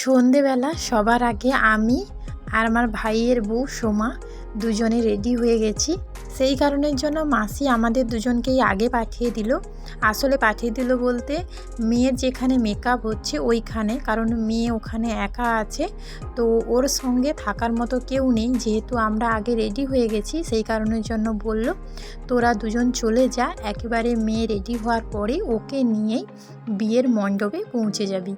সন্ধেবেলা সবার আগে আমি আর আমার ভাইয়ের বউ সোমা দুজনে রেডি হয়ে গেছি। সেই কারণের জন্য মাসি আমাদের দুজনকেই আগে পাঠিয়ে দিল। আসলে পাঠিয়ে দিল বলতে মেয়ের যেখানে মেকআপ হচ্ছে ওইখানে, কারণ মেয়ে ওখানে একা আছে। তো ওর সঙ্গে থাকার মতো কেউ নেই, যেহেতু আমরা আগে রেডি হয়ে গেছি, সেই কারণের জন্য বলল, তোরা দুজন চলে যা, একেবারে মেয়ে রেডি হওয়ার পরে ওকে নিয়েই বিয়ের মণ্ডপে পৌঁছে যাবি।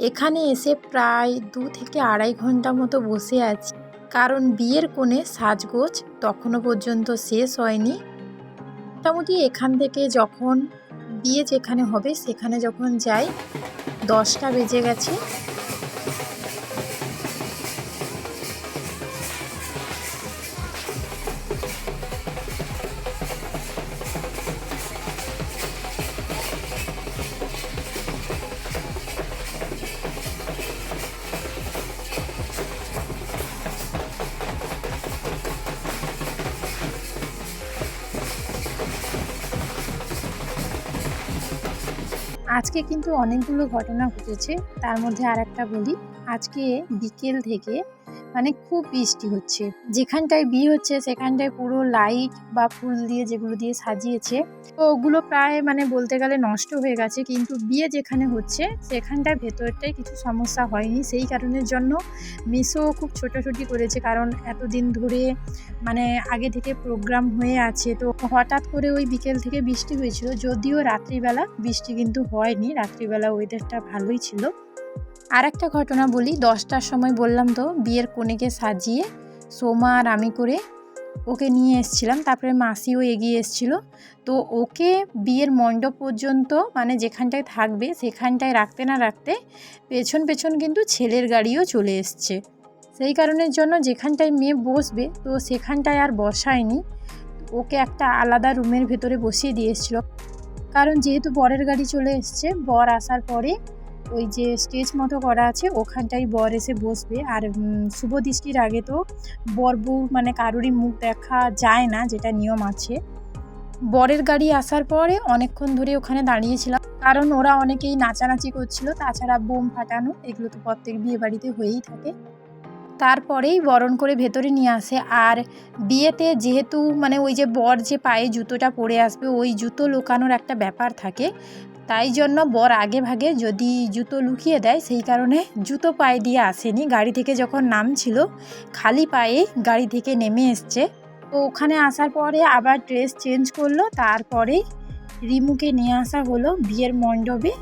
এখানে এসে প্রায় দু থেকে আড়াই ঘণ্টা মতো বসে আছি। কারণ বিয়ের কোণে সাজগোজ তখনও পর্যন্ত শেষ হয়নি। মোটামুটি এখান থেকে যখন বিয়ে যেখানে হবে সেখানে যখন যাই, দশটা বেজে গেছে। আজকে কিন্তু অনেকগুলো ঘটনা ঘটেছে। তার মধ্যে আর একটা বলি। আজকে বিকেল থেকে মানে খুব বৃষ্টি হচ্ছে। যেখানটায় বিয়ে হচ্ছে, সেখানটায় পুরো লাইট বা ফুল দিয়ে যেগুলো দিয়ে সাজিয়েছে, তো ওগুলো প্রায় মানে বলতে গেলে নষ্ট হয়ে গেছে। কিন্তু বিয়ে যেখানে হচ্ছে সেখানটায় ভেতরটায় কিছু সমস্যা হয়নি। সেই কারণের জন্য মিশো খুব ছোটাছুটি করেছে, কারণ এতদিন ধরে মানে আগে থেকে প্রোগ্রাম হয়ে আছে। তো হঠাৎ করে ওই বিকেল থেকে বৃষ্টি হয়েছিল, যদিও রাত্রিবেলা বৃষ্টি কিন্তু হয়নি। রাত্রিবেলা ওয়েদারটা ভালোই ছিল। আর একটা ঘটনা বলি, দশটার সময় বললাম তো বিয়ের কনেকে সাজিয়ে সোমা আর আমি করে ওকে নিয়ে এসছিলাম, তারপরে মাসিও এগিয়ে এসছিল। তো ওকে বিয়ের মণ্ডপ পর্যন্ত মানে যেখানটায় থাকবে সেখানটায় রাখতে না রাখতে পেছন পেছন কিন্তু ছেলের গাড়িও চলে এসছে। সেই কারণের জন্য যেখানটায় মেয়ে বসবে তো সেখানটায় আর বসায়নি। ওকে একটা আলাদা রুমের ভেতরে বসিয়ে দিয়ে এসেছিল। কারণ যেহেতু বরের গাড়ি চলে এসছে, বর আসার পরে ওই যে স্টেজ মতো করা আছে ওখানটাই বর এসে বসবে। আর শুভ দৃষ্টির আগে তো বর বউ মানে কারোরই মুখ দেখা যায় না, যেটা নিয়ম আছে। বরের গাড়ি আসার পরে অনেকক্ষণ ধরে ওখানে দাঁড়িয়েছিলাম, কারণ ওরা অনেকেই নাচানাচি করছিল, তাছাড়া বোম ফাটানো, এগুলো তো প্রত্যেক বিয়ে বাড়িতে হয়েই থাকে। তারপরেই বরণ করে ভেতরে নিয়ে আসে। আর বিয়েতে যেহেতু মানে ওই যে বর যে পায়ে জুতোটা পরে আসবে, ওই জুতো লুকানোর একটা ব্যাপার থাকে। তাই জন্য বর আগে ভাগে যদি জুতো লুকিয়ে দেয়, সেই কারণে জুতো পায়ে দিয়ে আসেনি। গাড়ি থেকে যখন নামছিল, খালি পায়ে গাড়ি থেকে নেমে এসছে। তো ওখানে আসার পরে আবার ড্রেস চেঞ্জ করল তারপরে রিমুকে নিয়ে আসা হলো বিয়ের মণ্ডপে।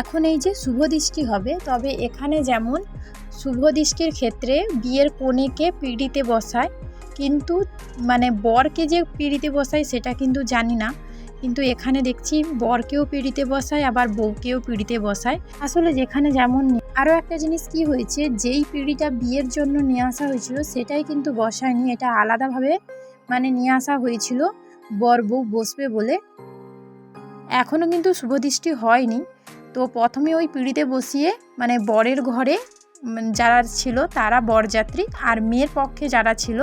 এখন এই যে শুভ দৃষ্টি হবে, তবে এখানে যেমন শুভ দৃষ্টির ক্ষেত্রে বিয়ের কনেকে পিড়িতে বসায়, কিন্তু মানে বরকে যে পিড়িতে বসায় সেটা কিন্তু জানি না, কিন্তু এখানে দেখছি বরকেও পিড়িতে বসায়, আবার বউকেও পিড়িতে বসায়। আসলে যেখানে যেমন আরও একটা জিনিস কি হয়েছে, যেই পিড়িটা বিয়ের জন্য নিয়ে আসা হয়েছিল সেটাই কিন্তু বসায়নি, এটা আলাদাভাবে মানে নিয়ে আসা হয়েছিল, বর বউ বসবে বলে। এখনও কিন্তু শুভদৃষ্টি হয়নি। তো প্রথমে ওই পিঁড়িতে বসিয়ে মানে বরের ঘরে যারা ছিল তারা বরযাত্রী আর মেয়ের পক্ষে যারা ছিল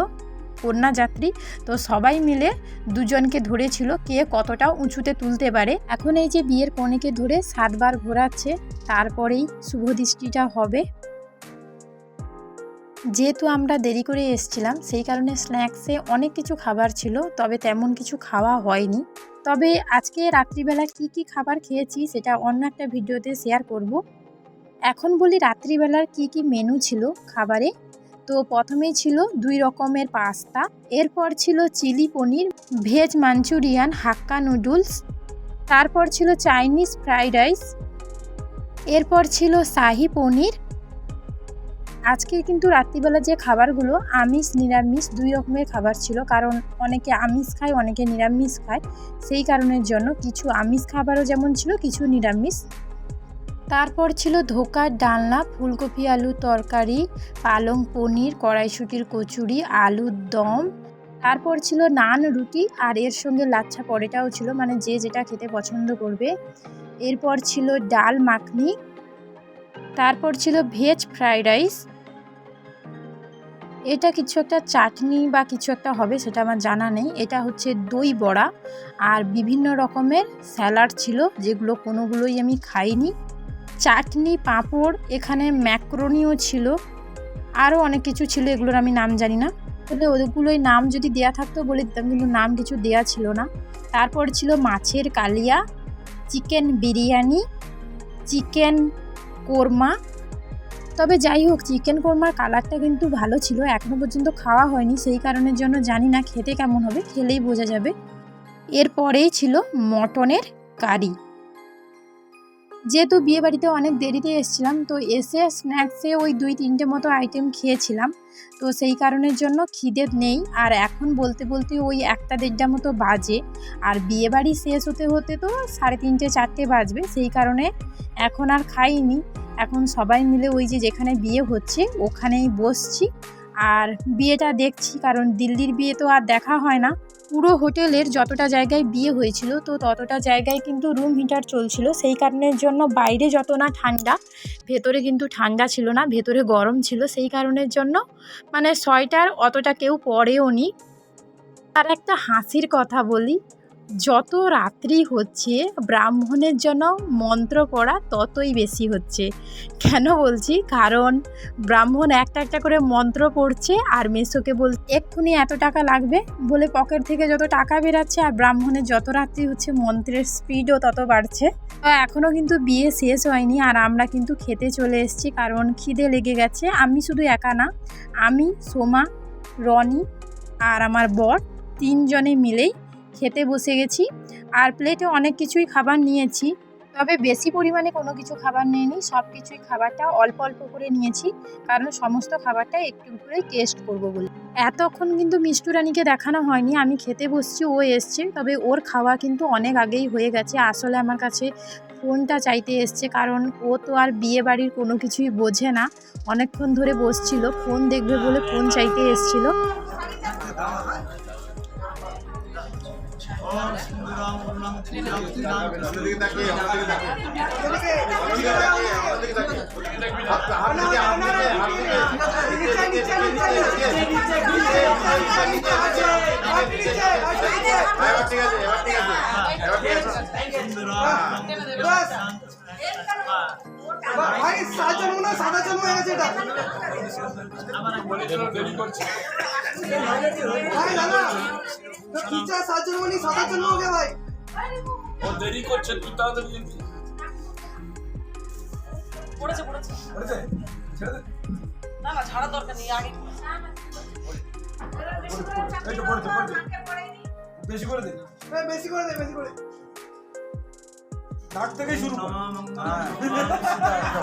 কন্যাযাত্রী, তো সবাই মিলে দুজনকে ধরেছিল কে কতটা উঁচুতে তুলতে পারে। এখন এই যে বিয়ের কনেকে ধরে সাতবার ঘোরাচ্ছে, তারপরেই শুভ দৃষ্টিটা হবে। যেহেতু আমরা দেরি করে এসছিলাম, সেই কারণে স্ন্যাক্সে অনেক কিছু খাবার ছিল, তবে তেমন কিছু খাওয়া হয়নি। তবে আজকে রাত্রিবেলা কি কি খাবার খেয়েছি সেটা অন্য একটা ভিডিওতে শেয়ার করব। এখন বলি রাত্রিবেলার কি কি মেনু ছিল খাবারে। তো প্রথমেই ছিল দুই রকমের পাস্তা, এরপর ছিল chilli paneer, veg Manchurian, Hakka noodles, তারপর ছিল চাইনিজ ফ্রাইড রাইস, এরপর ছিল শাহি পনির আজকে কিন্তু রাত্রিবেলা যে খাবারগুলো, আমিষ, নিরামিষ দুই রকমের খাবার ছিল। কারণ অনেকে আমিষ খায়, অনেকে নিরামিষ খায়। সেই কারণের জন্য কিছু আমিষ খাবারও যেমন ছিল, কিছু নিরামিষ। তারপর ছিল ধোকার ডালনা, ফুলকপি আলু তরকারি, পালং পনির, কড়াইশুটির কচুরি, আলুর দম। তারপর ছিল নান, রুটি, আর এর সঙ্গে লাচ্ছা পরেটাও ছিল। মানে যে যেটা খেতে পছন্দ করবে। এরপর ছিল ডাল মাখনি। তারপর ছিল ভেজ ফ্রাইড রাইস। এটা কিছু একটা চাটনি বা কিছু একটা হবে, সেটা আমার জানা নেই। এটা হচ্ছে দই বড়া আর বিভিন্ন রকমের স্যালাড ছিল, যেগুলো কোনোগুলোই আমি খাইনি। চাটনি, পাঁপড়, এখানে ম্যাক্রোনিও ছিল, আরও অনেক কিছু ছিল, এগুলোর আমি নাম জানি না। তবে ওগুলোই নাম যদি দেয়া থাকতো, বলে দিতাম, কিন্তু নাম কিছু দেয়া ছিল না। তারপর ছিল মাছের কালিয়া, চিকেন বিরিয়ানি, চিকেন কোরমা তবে যাই হোক চিকেন কোরমার কালারটা কিন্তু ভালো ছিল এখনও পর্যন্ত খাওয়া হয়নি, সেই কারণের জন্য জানি না খেতে কেমন হবে, খেলেই বোঝা যাবে। এরপরেই ছিল মটনের কারি। যেহেতু বিয়েবাড়িতে অনেক দেরিতে এসেছিলাম, তো এসে স্ন্যাক্সে ওই দুই তিনটে মতো আইটেম খেয়েছিলাম, তো সেই কারণের জন্য খিদে নেই। আর এখন বলতে বলতে ওই একটা দেড়টা মতো বাজে, আর বিয়েবাড়ি শেষ হতে হতে তো সাড়ে তিনটে চারটে বাজবে, সেই কারণে এখন আর খাইনি। এখন সবাই মিলে ওই যে যেখানে বিয়ে হচ্ছে, ওখানেই বসছি। আর বিয়েটা দেখছি, কারণ দিল্লির বিয়ে তো আর দেখা হয় না। পুরো হোটেলের যতটা জায়গায় বিয়ে হয়েছিল, তো ততটা জায়গায় কিন্তু রুম হিটার চলছিল। সেই কারণের জন্য বাইরে যত না ঠান্ডা, ভেতরে কিন্তু ঠান্ডা ছিল না, ভেতরে গরম ছিল। সেই কারণের জন্য মানে সোয়েটার অতটা কেউ পরেও নি আর একটা হাসির কথা বলি যত রাত্রি হচ্ছে, ব্রাহ্মণের জন্য মন্ত্র পড়া ততই বেশি হচ্ছে। কেন বলছি? কারণ ব্রাহ্মণ একটা একটা করে মন্ত্র পড়ছে আর মেসোকে বল এক্ষুনি এত টাকা লাগবে? বলে পকেট থেকে যত টাকা বেরাচ্ছে আর ব্রাহ্মণের যত রাত্রি হচ্ছে, মন্ত্রের স্পিডও তত বাড়ছে। এখনও কিন্তু বিয়ে শেষ হয়নি আর আমরা কিন্তু খেতে চলে এসেছি কারণ খিদে লেগে গেছে। আমি শুধু একা না, আমি, সোমা, রনি আর আমার বর তিনজনে মিলেই খেতে বসে গেছি আর প্লেটে অনেক কিছুই খাবার নিয়েছি। তবে বেশি পরিমাণে কোনো কিছু খাবার নিইনি সব কিছুই খাবারটা অল্প অল্প করে নিয়েছি, কারণ সমস্ত খাবারটা একটু করেই টেস্ট করব বলে। এতক্ষণ কিন্তু মিষ্টু রানীকে দেখানো হয়নি, আমি খেতে বসছি, ও এসছে, তবে ওর খাওয়া কিন্তু অনেক আগেই হয়ে গেছে। আসলে আমার কাছে ফোনটা চাইতে এসছে, কারণ ও তো আর বিয়ে বাড়ির কোনো কিছুই বোঝে না। অনেকক্ষণ ধরে বসছিল, ফোন দেখবে বলে ফোন চাইতে এসছিল। ভাই সাজা মনে সাদা জন্ম হয়ে গেছে এটা দেরি করছে। ভাই দাদা। তো খিচা সাত জন্ম নি সাদা জন্ম हो गया भाई ও দেরি করছে তুই তাড়াতাড়ি লিখবি। পড়েছে পড়েছে না না ছাড়ার দরকার নেই আগে বেশি করে দে ভাই বেশি করে দে বেশি করে নাক থেকেই শুরু কর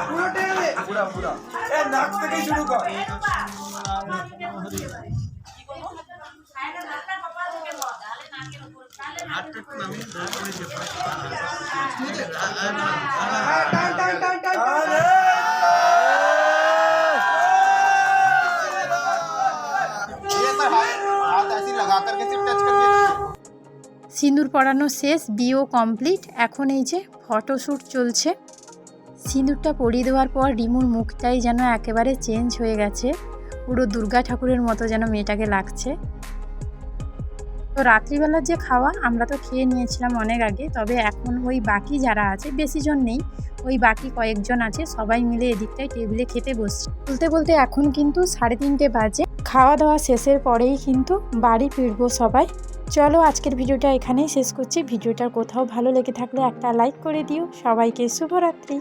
পুরো টেনে দে পুরা পুরা এ নাক থেকেই শুরু কর সিঁদুর পরানো শেষ বিও কমপ্লিট এখন এই যে ফটোশ্যুট চলছে। সিঁদুরটা পরিয়ে দেওয়ার পর রিমুর মুখটাই যেন একেবারে চেঞ্জ হয়ে গেছে। পুরো দুর্গা ঠাকুরের মতো যেন মেয়েটাকে লাগছে। তো রাত্রিবেলার যে খাওয়া আমরা তো খেয়ে নিয়েছিলাম অনেক আগে, তবে এখন ওই বাকি যারা আছে বেশি জন নেই, ওই বাকি কয়েকজন আছে, সবাই মিলে এদিকটায় টেবিলে খেতে বসছে। বলতে বলতে এখন কিন্তু সাড়ে তিনটে বাজে। খাওয়া দাওয়া শেষের পরেই কিন্তু বাড়ি ফিরবো সবাই। চলো আজকের ভিডিওটা এখানেই শেষ করছি। ভিডিওটা কোথাও ভালো লেগে থাকলে একটা লাইক করে দিও। সবাইকে শুভরাত্রি।